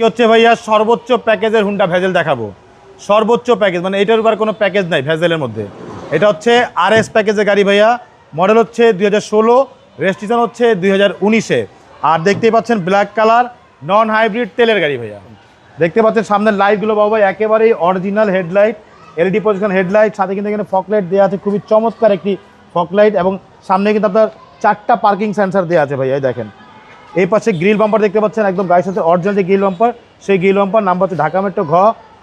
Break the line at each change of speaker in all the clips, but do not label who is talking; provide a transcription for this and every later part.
কি হচ্ছে ভাইয়া? সর্বোচ্চ প্যাকেজের হুন্ডা ভেজেল দেখাবো। সর্বোচ্চ প্যাকেজ মানে এটার উপর কোনো প্যাকেজ নাই ভেজেলের মধ্যে। এটা হচ্ছে আর এস প্যাকেজের গাড়ি ভাইয়া। মডেল হচ্ছে দুই হাজার ষোলো, রেজিস্ট্রেশন হচ্ছে দুই হাজার উনিশে। আর দেখতেই পাচ্ছেন ব্ল্যাক কালার, নন হাইব্রিড তেলের গাড়ি ভাইয়া। দেখতে পাচ্ছেন সামনের লাইটগুলো বাবা একেবারেই original headlight LED position headlight সাথে কিন্তু এখানে ফকলাইট দেওয়া আছে, খুবই চমৎকার একটি ফকলাইট এবং সামনে কিন্তু আপনার চারটা পার্কিং সেন্সার দেওয়া আছে ভাইয়া দেখেন। এই পাশে গ্রিল বাম্পার দেখতে পাচ্ছেন একদম গাড়ির সাথে অরিজিনাল যে গ্রিল বাম্পার সেই গ্রিল বাম্পার নাম্বার হচ্ছে ঢাকা মেট্রো ঘ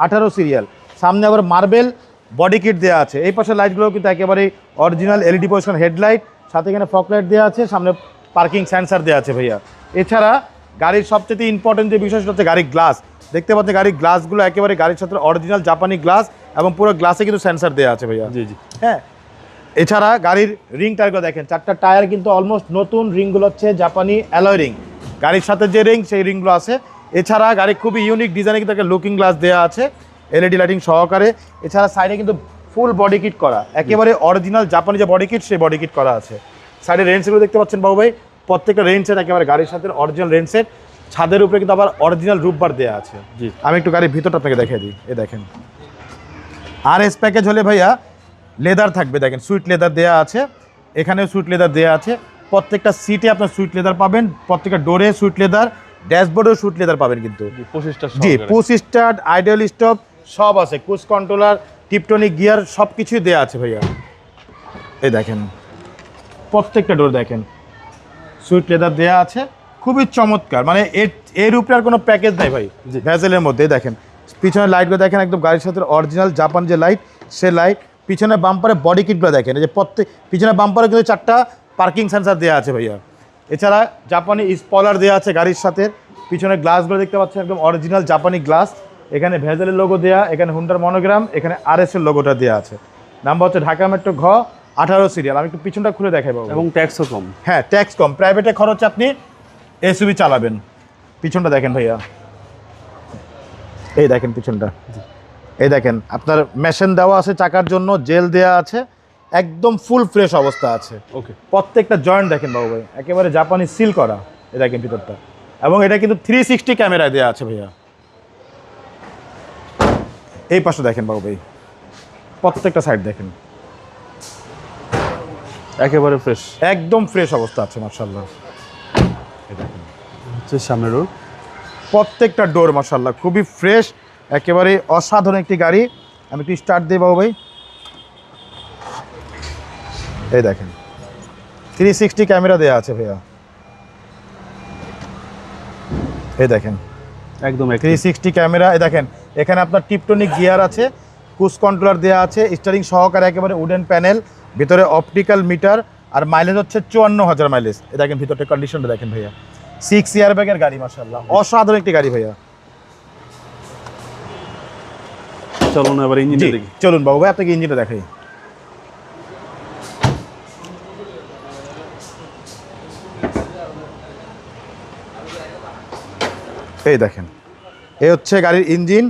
আঠারো সিরিয়াল সামনে আবার মার্বেল বডি কিট দেওয়া আছে। এই পাশে লাইটগুলো কিন্তু একেবারে অরিজিনাল এলইডি পজিশন হেডলাইট সাথে এখানে ফক লাইট দেওয়া আছে সামনে পার্কিং সেন্সার দেওয়া আছে ভাইয়া। এছাড়া গাড়ির সবচেয়ে ইম্পর্টেন্ট যে বিষয় সেটা হচ্ছে গাড়ির গ্লাস দেখতে পাচ্ছেন গাড়ির গ্লাসগুলো একেবারে গাড়ির সাথে অরিজিনাল জাপানি গ্লাস এবং পুরো গ্লাসে কিন্তু সেন্সার দেওয়া আছে ভাইয়া।
জি জি।
হ্যাঁ। এছাড়া গাড়ির রিং টায়ারগুলো দেখেন চারটা টায়ার কিন্তু অলমোস্ট নতুন রিংগুলো হচ্ছে জাপানি অ্যালয় রিং গাড়ির সাথে যে রিং সেই রিংগুলো আছে। এছাড়া গাড়ি খুবই ইউনিক ডিজাইনে কিন্তু একটা লুকিং গ্লাস দেওয়া আছে এলইডি লাইটিং সহকারে। এছাড়া সাইডে কিন্তু ফুল বডি কিট করা। একেবারে অরিজিনাল জাপানি যে বডি কিট সেই বডি কিট করা আছে। সাইডে রেঞ্জগুলো দেখতে পাচ্ছেন বাবু ভাই। প্রত্যেকটা রেঞ্জ সেট একেবারে গাড়ির সাথে অরিজিনাল রেঞ্জ সেট ছাদের উপরে কিন্তু আবার অরিজিনাল রূপবার দেওয়া আছে।
জি।
আমি একটু গাড়ির ভিতরটা আপনাকে দেখিয়ে দিই। এ দেখেন। আর এস প্যাকেজ হলে ভাইয়া লেদার থাকবে দেখেন সুইট লেদার দেওয়া আছে। এখানেও সুইট লেদার দেওয়া আছে। প্রত্যেকটা সিটে আপনার সুইট লেদার পাবেন প্রত্যেকটা ডোরে সুইট লেদার ড্যাশবোর্ডেও সুইট লেদার পাবেন কিন্তু।
জি পঁচিশটা
স্টার্ট আইডল স্টপ সব আছে। কুস কন্ট্রোলার টিপটনিক গিয়ার সব কিছুই দেওয়া আছে ভাইয়া। এই দেখেন প্রত্যেকটা ডোর দেখেন। সুইট লেদার দেওয়া আছে। খুবই চমৎকার। মানে এর এর উপরে আর কোনো প্যাকেজ নাই ভাই। ভ্যাজেলের মধ্যে দেখেন। পিছনে লাইটগুলো দেখেন একদম গাড়ির সাথে অরিজিনাল জাপান যে লাইট সে লাইট পিছনে বাম্পারে বডি কিটগুলো দেখেন। এই যে প্রত্যেক পিছনে বাম্পারে কিন্তু চারটা পার্কিং সেন্সার দেওয়া আছে ভাইয়া। এছাড়া জাপানি স্পলার দেওয়া আছে গাড়ির সাথে। পিছনে গ্লাসগুলো দেখতে পাচ্ছেন একদম অরিজিনাল জাপানি গ্লাস। এখানে ভেজেলের লোগো দেওয়া এখানে হুন্ডার মনোগ্রাম এখানে আর এস এর লোগোটা দেওয়া আছে। নাম্বার হচ্ছে ঢাকা মেট্রো ঘ আঠারো সিরিয়াল আমি একটু পিছনটা খুলে দেখাই বাবু।
এবং ট্যাক্সও কম।
হ্যাঁ ট্যাক্স কম। প্রাইভেটে খরচ আপনি এসইবি চালাবেন। পিছনটা দেখেন ভাইয়া। এই দেখেন পিছনটা। এই দেখেন আপনার মেশিন দেওয়া আছে চাকার জন্য জেল দেওয়া আছে। একদম ফুল ফ্রেশ অবস্থা আছে।
ওকে
প্রত্যেকটা জয়েন্ট দেখেন বাবু ভাই একেবারে জাপানি সিল করা এই দেখেন ভিতরটা। এবং এটা কিন্তু থ্রি সিক্সটি ক্যামেরায় দেওয়া আছে ভাইয়া। এই পাশে দেখেন বাবু ভাই প্রত্যেকটা সাইড দেখেন।
একেবারে ফ্রেশ
একদম ফ্রেশ অবস্থা আছে মার্শাল্লাহ
হচ্ছে সামনের রোড
প্রত্যেকটা ডোর মার্শাল্লাহ খুবই ফ্রেশ একেবারে অসাধারণ একটি গাড়ি। আমি একটু স্টার্ট দিই বাবু ভাই। এই দেখেন। থ্রি সিক্সটি ক্যামেরা দেওয়া আছে ভাইয়া। এই দেখেন।
একদম
থ্রি সিক্সটি ক্যামেরা এই দেখেন। এখানে আপনার টিপটনিক গিয়ার আছে কুস কন্ট্রোলার দেওয়া আছে স্টারিং সহকারে একেবারে উডেন প্যানেল ভিতরে অপটিক্যাল মিটার আর মাইলেজ হচ্ছে চুয়ান্ন হাজার মাইলেজ এই দেখেন ভিতরটা কন্ডিশনটা দেখেন ভাইয়া। সিক্স ইয়ার ব্যাগের গাড়ি মার্শাল্লাহ অসাধারণ একটি গাড়ি ভাইয়া।
চলুন ইঞ্জিনটা দেখি।
চলুন বাবু ভাই আপনাকে ইঞ্জিনটা দেখাই। এই দেখেন। এই হচ্ছে গাড়ির ইঞ্জিন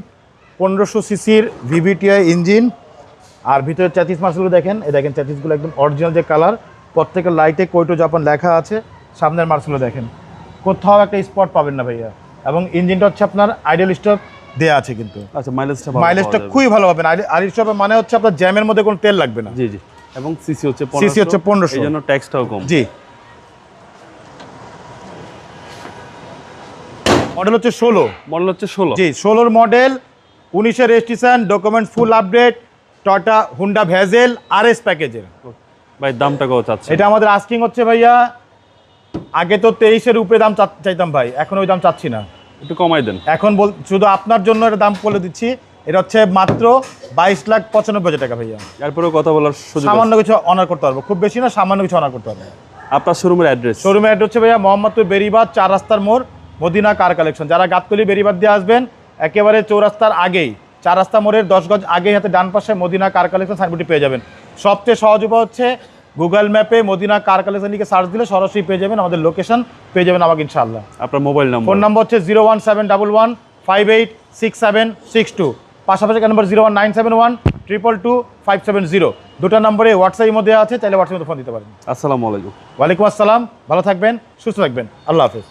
পনেরোশো সিসির ভিভিটিআই ইঞ্জিন। আর ভিতরে চ্যাচিস মার্সেলগুলো দেখেন এই দেখেন চ্যাচিসগুলো একদম অরিজিনাল যে কালার প্রত্যেকের লাইটে কৈটো জাপান লেখা আছে সামনের মার্সেলও দেখেন। কোথাও একটা স্পট পাবেন না ভাইয়া। এবং ইঞ্জিনটা হচ্ছে আপনার আইডিয়াল স্টপ দেওয়া আছে কিন্তু।
আচ্ছা মাইলেজটা
মাইলেজটা খুবই ভালো হবে আইডিয়াল স্টপের মানে হচ্ছে আপনার জ্যামের মধ্যে কোনো তেল লাগবে না।
জি জি। এবং সিসি হচ্ছে
সিসি হচ্ছে 1500
এই জন্য ট্যাক্সটাও কম।
জি। মডেল হচ্ছে ষোলো।
মডেল হচ্ছে ষোলো।
জি ষোলোর মডেল উনিশের রেজিস্ট্রেশন ডকুমেন্ট ফুল আপডেট টটা হুন্ডা ভ্যাজেল আর এস প্যাকেজের।
ভাই দামটা কত চাচ্ছে
এটা আমাদের আস্কিং হচ্ছে ভাইয়া আগে তো তেইশের উপরে দাম চাইতাম ভাই এখন ওই দাম চাচ্ছি না।
একটু কমাই দেন।
এখন বল শুধু আপনার জন্য এটা দাম বলে দিচ্ছি এটা হচ্ছে মাত্র বাইশ লাখ পঁচানব্বই হাজার টাকা ভাইয়া।
এরপরেও কথা বলার সুযোগ
সামান্য কিছু অনার করতে পারব খুব বেশি না সামান্য কিছু অনার করতে পারব।
আপনার শোরুমের অ্যাড্রেস
শোরুমের অ্যাড্রেস হচ্ছে ভাইয়া মোহাম্মদপুর বেরিবাদ চার রাস্তার মোড় মদিনা কার কালেকশন যারা গাবতলি বেরিবাদ দিয়ে আসবেন একেবারে চৌরাস্তার আগেই চার রাস্তা মোড়ের দশ গজ আগেই হাতে ডান পাশে মদিনা কার কালেকশন সাইনবোর্ডটি পেয়ে যাবেন। সবচেয়ে সহজ উপায় হচ্ছে গুগল ম্যাপে মদিনা কার কালেকশন লিখে সার্চ দিলে সরাসরি পেয়ে যাবেন আমাদের লোকেশন পেয়ে যাবেন আমাকে ইনশাআল্লাহ।
আপনার মোবাইল
ফোন
নাম্বার
নাম্বার হচ্ছে zero one seven double one five eight six seven six two. পাশাপাশি number zero one nine seven one triple two five seven zero. দুটো নম্বরে হোয়াটসঅ্যাপ মধ্যে আছে চাইলে হোয়াটসঅ্যাপে ফোন দিতে পারেন।
আসসালামু আলাইকুম।
ওয়ালাইকুম আসসালাম ভালো থাকবেন সুস্থ থাকবেন আল্লাহ হাফেজ।